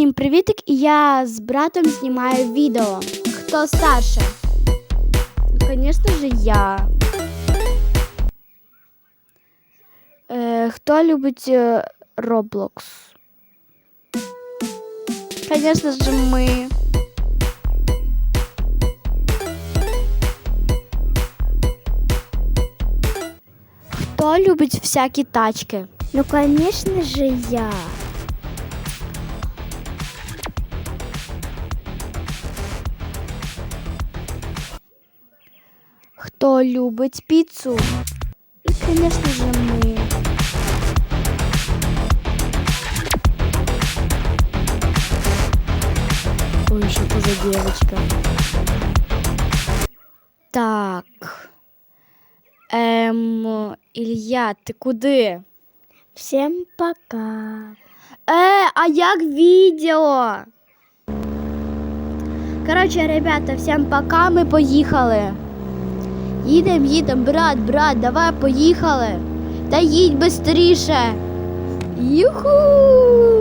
Всім привітик! І я з братом знімаю відео. Хто старше? Звісно ж, я. Е, хто любить е, Roblox? Звісно ж, ми. Хто любить всякі тачки? Ну, конечно же, я. Хто любить піцу? Звісно ж, ми. Ой, що це за дівчинка? Так. Ем, Ілля, ти куди? Всем пока. Е, а як відео? Коротше, ребята, всім пока, ми поїхали. Їдем, їдем, брат, брат, давай поїхали. Та їдь бистріше. Юху!